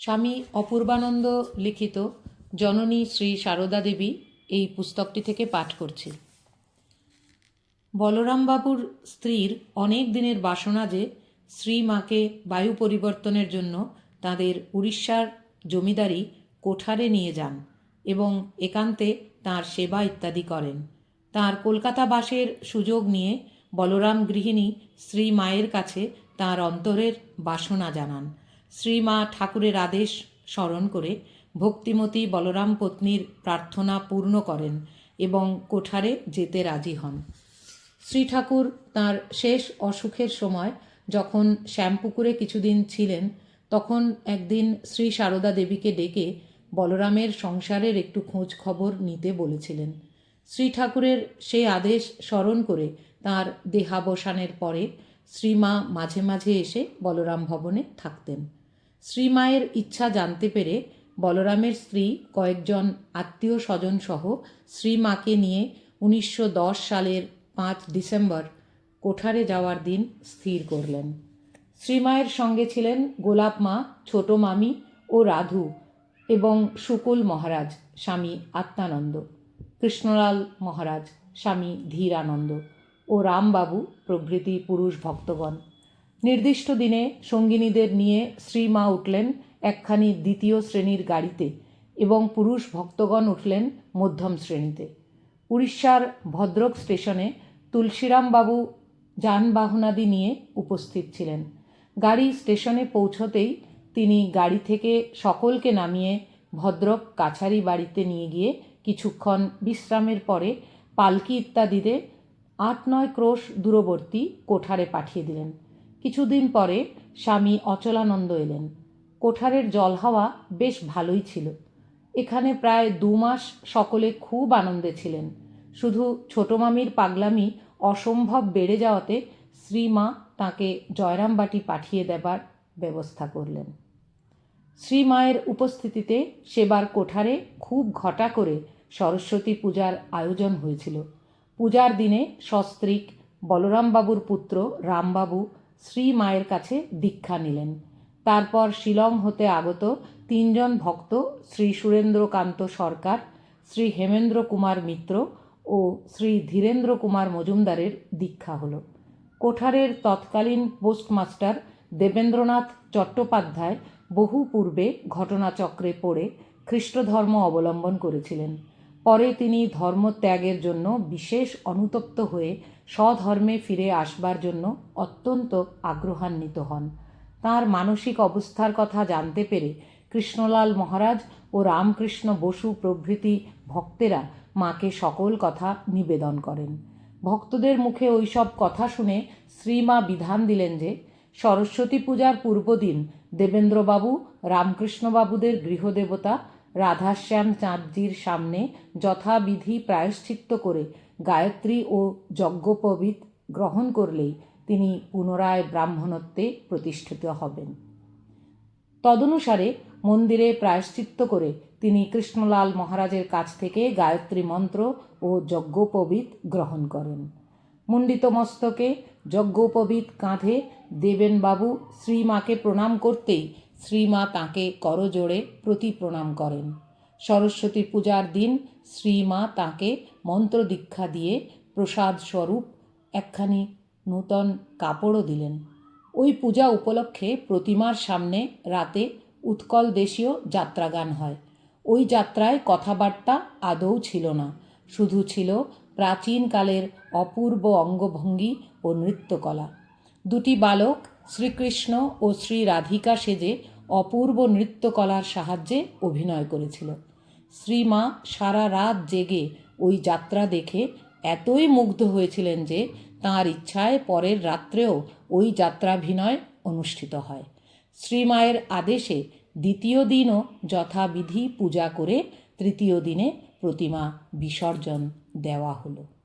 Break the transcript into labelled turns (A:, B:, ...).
A: স্বামী অপূর্বানন্দ লিখিত জননী শ্রী সারদা দেবী এই পুস্তকটি থেকে পাঠ করছি। বলরামবাবুর স্ত্রীর অনেক দিনের বাসনা যে শ্রী মাকে বায়ু পরিবর্তনের জন্য তাদের উড়িষ্যার জমিদারি কোঠারে নিয়ে যান এবং একান্তে তার সেবা ইত্যাদি করেন। তার কলকাতা বাসের সুযোগ নিয়ে বলরাম গৃহিণী শ্রী মায়ের কাছে তার অন্তরের বাসনা জানান। শ্রীমা ঠাকুরের আদেশ স্মরণ করে ভক্তিমতী বলরাম পত্নীর প্রার্থনা পূর্ণ করেন এবং কোঠারে যেতে রাজি হন। শ্রী ঠাকুর তাঁর শেষ অসুখের সময় যখন শ্যামপুকুরে কিছুদিন ছিলেন, তখন একদিন শ্রী সারদা দেবীকে ডেকে বলরামের সংসারের একটু খোঁজ খবর নিতে বলেছিলেন। শ্রী ঠাকুরের সেই আদেশ স্মরণ করে তাঁর দেহাবসানের পরে শ্রীমা মাঝে মাঝে এসে বলরাম ভবনে থাকতেন। শ্রীমায়ের ইচ্ছা জানতে পেরে বলরামের স্ত্রী, কয়েকজন আত্মীয় স্বজন সহ শ্রীমাকে নিয়ে উনিশশো দশ সালের পাঁচ ডিসেম্বর কোঠারে যাওয়ার দিন স্থির করলেন। শ্রীমায়ের সঙ্গে ছিলেন গোলাপ মা, ছোট মামি ও রাধু এবং শুকুল মহারাজ, স্বামী আত্মানন্দ, কৃষ্ণলাল মহারাজ, স্বামী ধীরানন্দ ও রামবাবু প্রভৃতি পুরুষ ভক্তগণ। নির্দিষ্ট দিনে সঙ্গিনীদের নিয়ে শ্রীমা উঠলেন একখানি দ্বিতীয় শ্রেণির গাড়িতে এবং পুরুষ ভক্তগণ উঠলেন মধ্যম শ্রেণীতে। উড়িষ্যার ভদ্রক স্টেশনে তুলসীরামবাবু যানবাহনাদি নিয়ে উপস্থিত ছিলেন। গাড়ি স্টেশনে পৌঁছতেই তিনি গাড়ি থেকে সকলকে নামিয়ে ভদ্রক কাছারি বাড়িতে নিয়ে গিয়ে কিছুক্ষণ বিশ্রামের পরে পালকি ইত্যাদিতে আট নয় ক্রোশ দূরবর্তী কোঠারে পাঠিয়ে দিলেন। কিছুদিন পরে স্বামী অচলানন্দ এলেন। কোঠারের জল হাওয়া বেশ ভালোই ছিল। এখানে প্রায় দু মাস সকলে খুব আনন্দে ছিলেন। শুধু ছোট মামির পাগলামি অসম্ভব বেড়ে যাওয়াতে শ্রীমা তাকে জয়রামবাটি পাঠিয়ে দেবার ব্যবস্থা করলেন। শ্রীমায়ের উপস্থিতিতে সেবার কোঠারে খুব ঘটা করে সরস্বতী পূজার আয়োজন হয়েছিল। পূজার দিনে সস্ত্রীক বলরামবাবুর পুত্র রামবাবু শ্রী মায়ের কাছে দীক্ষা নিলেন। তারপর শিলং হতে আগত তিনজন ভক্ত শ্রী সুরেন্দ্রকান্ত সরকার, শ্রী হেমেন্দ্র কুমার মিত্র ও শ্রী ধীরেন্দ্র কুমার মজুমদারের দীক্ষা হল। কোঠারের তৎকালীন পোস্টমাস্টার দেবেন্দ্রনাথ চট্টোপাধ্যায় বহু পূর্বে ঘটনাচক্রে পড়ে খ্রিস্টধর্ম অবলম্বন করেছিলেন। পরে তিনি ধর্মত্যাগের জন্য বিশেষ অনুতপ্ত হয়ে স্বধর্মে ফিরে আসবার জন্য অত্যন্ত আগ্রহান্বিত হন। তার মানসিক অবস্থার কথা জানতে পেরে কৃষ্ণলাল মহারাজ ও রামকৃষ্ণ বসু প্রভৃতি ভক্তেরা মাকে সকল কথা নিবেদন করেন। ভক্তদের মুখে ওইসব কথা শুনে শ্রীমা বিধান দিলেন যে, সরস্বতী পূজার পূর্বদিন দেবেন্দ্রবাবু, রামকৃষ্ণবাবুদের গৃহদেবতা রাধাশ্যাম চাঁদজির সামনে যথাবিধি প্রায়শ্চিত্ত করে গায়ত্রী ও যজ্ঞোপবীত গ্রহণ করলেই তিনি পুনরায় ব্রাহ্মণত্বে প্রতিষ্ঠিত হবেন। তদনুসারে মন্দিরে প্রায়শ্চিত্ত করে তিনি কৃষ্ণলাল মহারাজের কাছ থেকে গায়ত্রী মন্ত্র ও যজ্ঞোপবীত গ্রহণ করেন। মুণ্ডিত মস্তকে যজ্ঞোপবীত কাঁধে দেবেনবাবু শ্রীমাকে প্রণাম করতেই শ্রীমা তাঁকে করজোড়ে প্রতি প্রণাম করেন। সরস্বতী পূজার দিন শ্রীমা তাঁকে মন্ত্র দীক্ষা দিয়ে প্রসাদ স্বরূপ একখানি নূতন কাপড়ও দিলেন। ওই পূজা উপলক্ষে প্রতিমার সামনে রাতে উৎকল দেশীয় যাত্রাগান হয়। ওই যাত্রায় কথাবার্তা আদৌ ছিল না, শুধু ছিল প্রাচীনকালের অপূর্ব অঙ্গভঙ্গি ও নৃত্যকলা। দুটি বালক শ্রীকৃষ্ণ ও শ্রী রাধিকা সেজে অপূর্ব নৃত্যকলার সাহায্যে অভিনয় করেছিল। শ্রীমা সারা রাত জেগে ওই যাত্রা দেখে এতই মুগ্ধ হয়েছিলেন যে তাঁর ইচ্ছায় পরের রাত্রেও ওই যাত্রাভিনয় অনুষ্ঠিত হয়। শ্রীমায়ের আদেশে দ্বিতীয় দিনও যথাবিধি পূজা করে তৃতীয় দিনে প্রতিমা বিসর্জন দেওয়া হলো।